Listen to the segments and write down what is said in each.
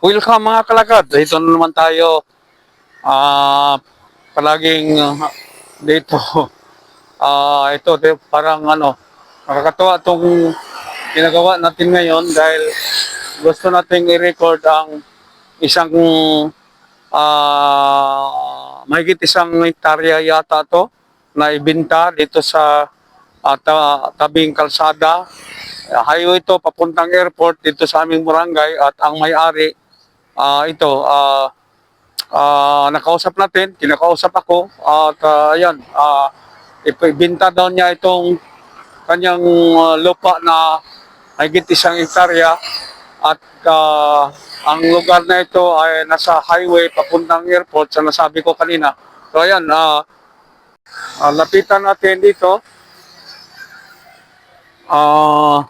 Welcome mga kalakad. Dito na naman tayo. Ah, palaging ah, dito. Ah, ito parang ano, nakakatuwa itong ginagawa natin ngayon dahil gusto nating i-record ang isang ah mahigit isang hektarya yata to na ibinta dito sa ah, ta- tabing kalsada. Ah, highway to papuntang airport dito sa aming barangay at ang may-ari ah ito ah ah, nakausap natin, kinakausap ako at ah, ayan, ah ibinta daw niya itong kanyang ah, lupa na higit isang hektarya at ah, ang lugar na ito ay nasa highway papuntang airport sa nasabi ko kanina. So ayan, ah ah, lapitan natin dito. Ah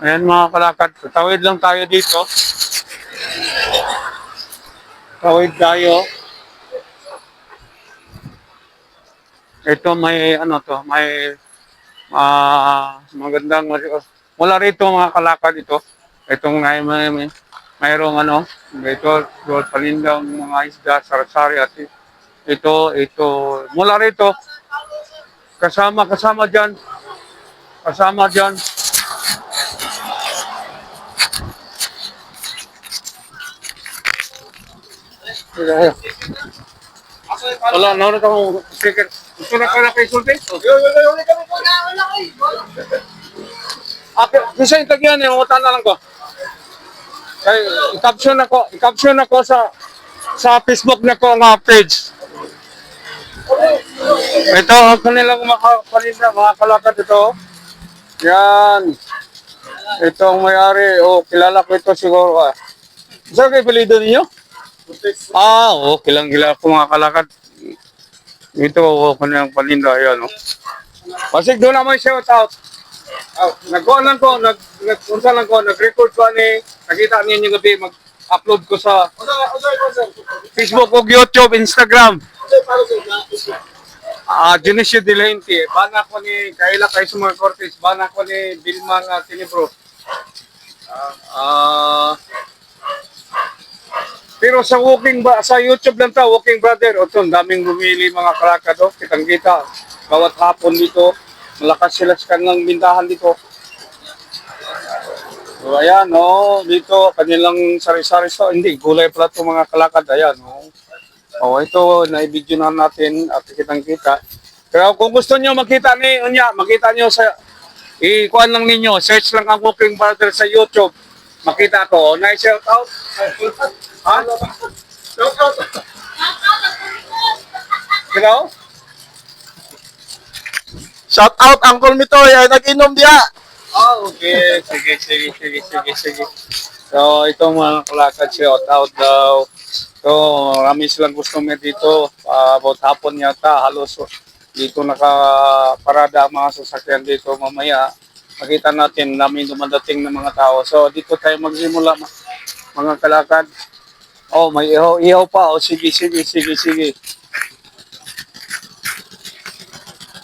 Ayan mga kalakad, tawid lang tayo dito. Tawid tayo. Ito may ano to, may ah magandang mula rito mga kalakad ito. Itong may, may, may mayroong ano, ito, doon panindang mga isda, sarasari at ito, ito, mula rito, kasama, kasama dyan, kasama dyan, Wala, nauna akong sticker. Gusto na ka na kay Sulti? Okay, kasi yung tagyan yung utan na lang ko. Kay, i-caption ako, i-caption ako sa sa Facebook na ko nga page. Ito, ang kanilang mga paninda, mga kalakad ito. Yan. Ito ang may-ari. Oh, kilala ko ito siguro. Ah. Saan kayo pilido ninyo? Ah, oo, kilang kilala ko mga kalakad. Ito, oh, kanyang paninda. Yan, oh. Pasig doon naman shout out. Oh, nag-go lang ko, nag, nag unsa lang ko, nag-record ko ni, nakita niyo yung gabi, mag-upload ko sa Facebook o YouTube, Instagram. Ah, Genesio De Lente, bana ko ni Kaila kay mga Cortez, bana ko ni Bilma nga Tinibro. Ah, pero sa walking ba sa YouTube lang ta, walking brother, o daming bumili mga kalakado, kitang kita. Bawat hapon dito, malakas sila sa kanilang bintahan dito. So ayan, no, dito kanilang sari-sari so hindi gulay pala to mga kalakad, ayan, no. Oh, ito na-video na natin at kitang kita. Pero kung gusto niyo makita ni unya, makita niyo sa i-kuan lang ninyo, search lang ang Walking Brother sa YouTube. Makita ko, na shout out. Ha? Shout out. Hello? Shout out Uncle Mitoy ay nag-inom diya. Ah, okay. Sige, sige, sige, sige, sige. So, itong mga kalakad, shout out daw. So, marami silang customer dito. Uh, about hapon yata, halos dito nakaparada ang mga sasakyan dito mamaya. Makita natin namin dumadating ng mga tao. So, dito tayo magsimula ma- mga kalakad. Oh, may ihaw, ihaw pa. Oh, sige, sige, sige, sige.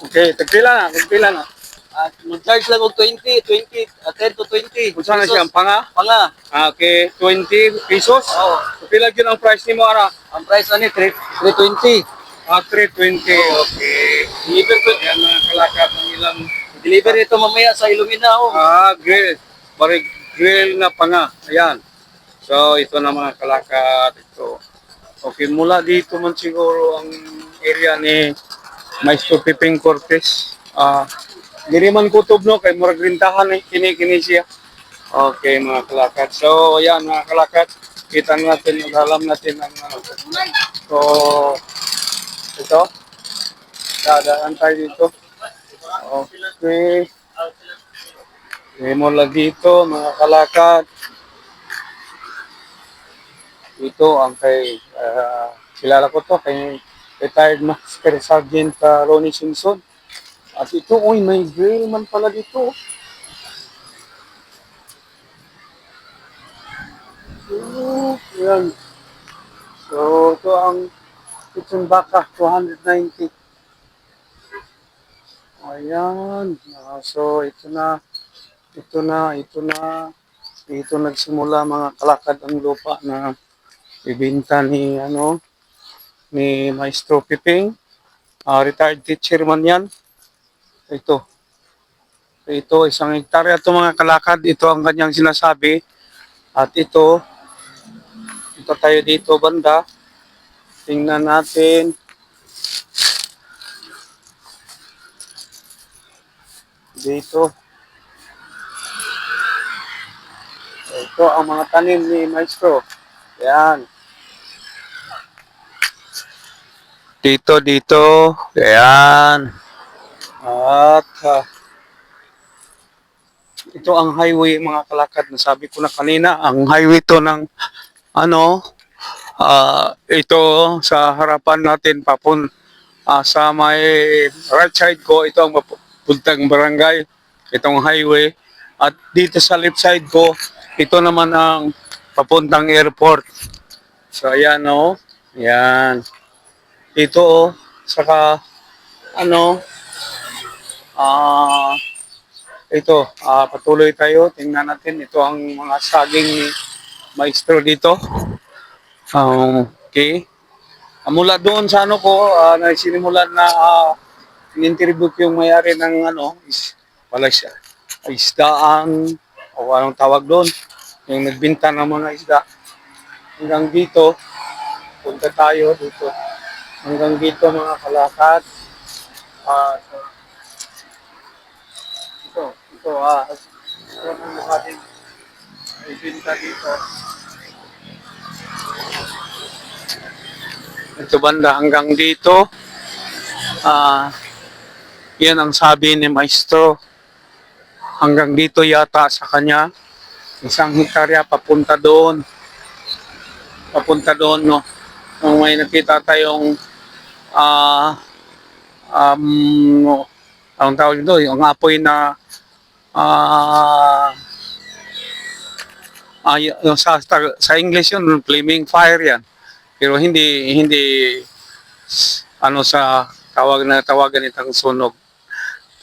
Okay, tagpila na, tagpila na. At mag-charge lang og 20, 20, uh, 10 to 20. Kung saan na siya, ang panga? Panga. Ah, Okay, 20 pesos. Oo. So, pila yun ang price ni mo, ara? Ang price na ni 3, 320. Ah, 320. Okay. Deliver ko. Yan ang kalakad ng ilang Deliver ito mamaya sa Illumina. Oh. ah, grill. Bari grill na panga. Ayan. So, ito na mga kalakad. Ito. Okay, mula dito man siguro ang area ni Maestro Piping Cortez. Ah, diri man kutob no kay murag rintahan ni kini kini siya. Okay, mga kalakad. So, ayan mga kalakad. Kita natin, alam natin ang ano. So, ito. Dadaan tayo dito. Okay. Demo lang dito, mga kalakad. Ito ang kay, ah, kilala ko to, kay retired Master Sergeant ah, Ronnie Simpson. At ito, uy, may grill man pala dito. Oh, yan. So, ito ang kitchen baka, 290. Ayan. Ah, so, ito na. Ito na, ito na. Dito nagsimula mga kalakad ang lupa na ibinta ni, ano, ni Maestro Piping. Ah, retired teacher man yan. Ito. Ito, isang hektarya ito mga kalakad. Ito ang kanyang sinasabi. At ito, ito tayo dito banda. Tingnan natin. Dito. Ito ang mga tanim ni Maestro. Yan. Dito, dito. Yan. At ah, ito ang highway mga kalakad na sabi ko na kanina. Ang highway to ng ano, ah, ito sa harapan natin papun ah, sa may right side ko, ito ang papuntang barangay, itong highway. At dito sa left side ko, ito naman ang papuntang airport. So ayan o, yan. Ito o, saka ano, ah, ito, ah, patuloy tayo. Tingnan natin. Ito ang mga saging ni Maestro dito. Um, okay. Ah, mula doon sa ano ko, uh, na sinimulan na uh, in-interview ko yung may-ari ng ano, is, wala siya, isdaan, o anong tawag doon, yung nagbinta ng mga isda. Hanggang dito, punta tayo dito. Hanggang dito mga kalakad. Ah, so, ito, ito, ah, ito ang ating ibinta dito. Ito banda hanggang dito. Ah, yan ang sabi ni Maestro. Hanggang dito yata sa kanya. Isang hektarya papunta doon. Papunta doon, no. Kung may nakita tayong ah um, ang tawag doon, yung apoy na ah, y- yung sa, sa English yun, flaming fire yan. Pero hindi hindi ano sa tawag na tawagan itong sunog.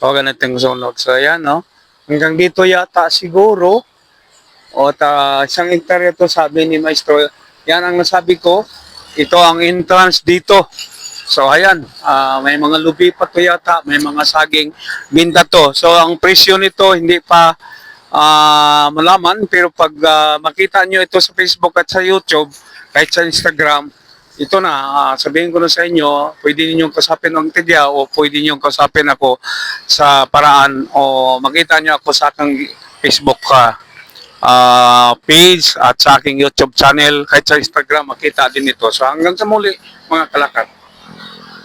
Tawagan itong sunog. So ayan no. Hanggang dito yata siguro o ta isang hektarya to sabi ni Maestro. Yan ang nasabi ko. Ito ang entrance dito. So ayan, ah, may mga lubi pa to yata, may mga saging binta to. So ang presyo nito hindi pa ah, malaman pero pag ah, makita nyo ito sa Facebook at sa YouTube, kahit sa Instagram, ito na, ah, sabihin ko na sa inyo, pwede ninyong kasapin ang tidya o pwede ninyong kasapin ako sa paraan o makita nyo ako sa aking Facebook ka ah, page at sa aking YouTube channel, kahit sa Instagram, makita din ito. So hanggang sa muli, mga kalakad.